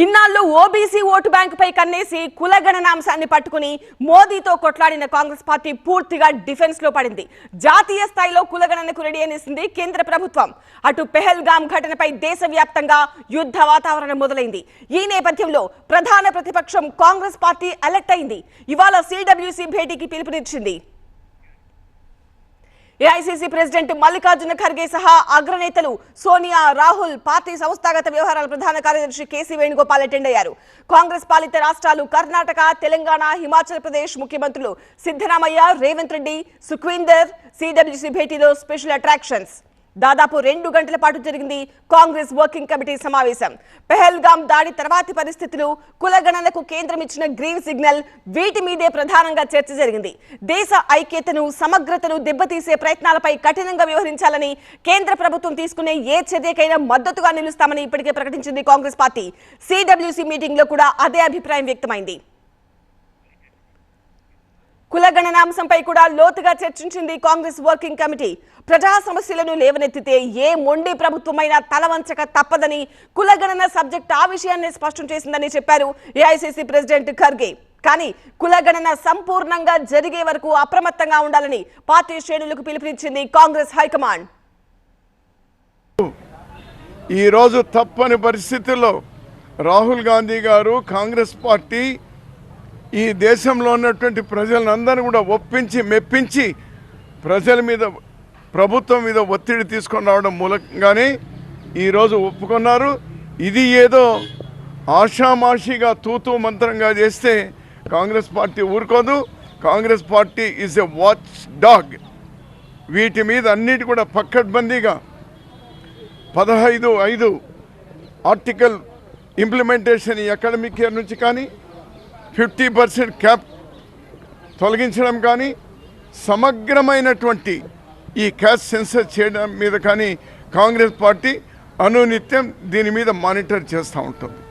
ఇన్నాళ్ళు OBC vote బ్యాంకుపై కన్నేసి కులగణనాంశాన్ని పట్టుకుని మోదీతో కొట్లాడిన కాంగ్రెస్ పార్టీ పూర్తిగా డిఫెన్స్లో పడింది. జాతీయ స్థాయిలో కులగణనకు రెడీ అనేసింది కేంద్ర ప్రభుత్వం. అటు పెహల్గాం ఘటనపై దేశవ్యాప్తంగా యుద్ధ వాతావరణం మొదలైంది. ఈ నేపథ్యంలో ప్రధాన ప్రతిపక్షం కాంగ్రెస్ పార్టీ అలర్ట్ అయింది. ఇవాళ సిడబ్ల్యూసీ భేటీకి పిలుపునిచ్చింది. ఏఐసీసీ ప్రెసిడెంట్ మల్లికార్జున ఖర్గే సహా అగ్రనేతలు సోనియా రాహుల్ పార్టీ సంస్థాగత వ్యవహారాల ప్రధాన కార్యదర్శి కేసీ వేణుగోపాల్ అటెండ్ అయ్యారు. కాంగ్రెస్ పాలిత రాష్ట్రాలు కర్ణాటక తెలంగాణ హిమాచల్ ప్రదేశ్ ముఖ్యమంత్రులు సిద్ధరామయ్య రేవంత్ రెడ్డి సుఖ్వీందర్ సిడబ్ల్యూసీ భేటీలో స్పెషల్ అట్రాక్షన్స్. దాదాపు రెండు గంటల పాటు జరిగింది కాంగ్రెస్ వర్కింగ్ కమిటీ సమావేశం. పెహల్గాం దాడి తర్వాతి పరిస్థితులు కులగణనకు కేంద్రం ఇచ్చిన గ్రీన్ సిగ్నల్ వీటి మీదే ప్రధానంగా చర్చ జరిగింది. దేశ ఐక్యతను సమగ్రతను దెబ్బతీసే ప్రయత్నాలపై కఠినంగా వ్యవహరించాలని కేంద్ర ప్రభుత్వం తీసుకునే ఏ చర్యకైనా మద్దతుగా నిలుస్తామని ఇప్పటికే ప్రకటించింది కాంగ్రెస్ పార్టీ. సిడబ్ల్యూసీ మీటింగ్లో కూడా అదే అభిప్రాయం వ్యక్తమైంది. కులగణనాంశంపై కూడా లోతుగా చర్చించింది కాంగ్రెస్ వర్కింగ్ కమిటీ. ప్రజా సమస్యలను లేవనెత్తితే ఏ మొండి ప్రభుత్వమైనా తలవంచక తప్పదని కులగణన సబ్జెక్ట్ ఆ విషయాన్ని స్పష్టం చేసిందని చెప్పారు ఏఐసిసి ప్రెసిడెంట్ ఖర్గే. కానీ కులగణన సంపూర్ణంగా జరిగే వరకు అప్రమత్తంగా ఉండాలని పార్టీ శ్రేణులకు పిలుపునిచ్చింది కాంగ్రెస్ హైకమాండ్. ఈరోజు తప్పని పరిస్థితుల్లో రాహుల్ గాంధీ గారు కాంగ్రెస్ పార్టీ ఈ దేశంలో ఉన్నటువంటి ప్రజలందరినీ కూడా ఒప్పించి మెప్పించి ప్రజల మీద ప్రభుత్వం మీద ఒత్తిడి తీసుకొని రావడం మూలంగానే ఈరోజు ఒప్పుకున్నారు. ఇది ఏదో ఆషామాషిగా తూతూ మంత్రంగా చేస్తే కాంగ్రెస్ పార్టీ ఊరుకోదు. Congress party is a watch dog వీటి మీద అన్నిటి కూడా పక్కడ్బందీగా పదహైదు ఐదు ఆర్టికల్ ఇంప్లిమెంటేషన్ ఈ అకాడమిక్ ఇయర్ నుంచి కానీ ఫిఫ్టీ పర్సెంట్ క్యాప్ తొలగించడం కానీ సమగ్రమైనటువంటి ఈ క్యాష్ సెన్సర్ చేయడం మీద కానీ కాంగ్రెస్ పార్టీ అనునిత్యం దీని మీద మానిటర్ చేస్తూ ఉంటుంది.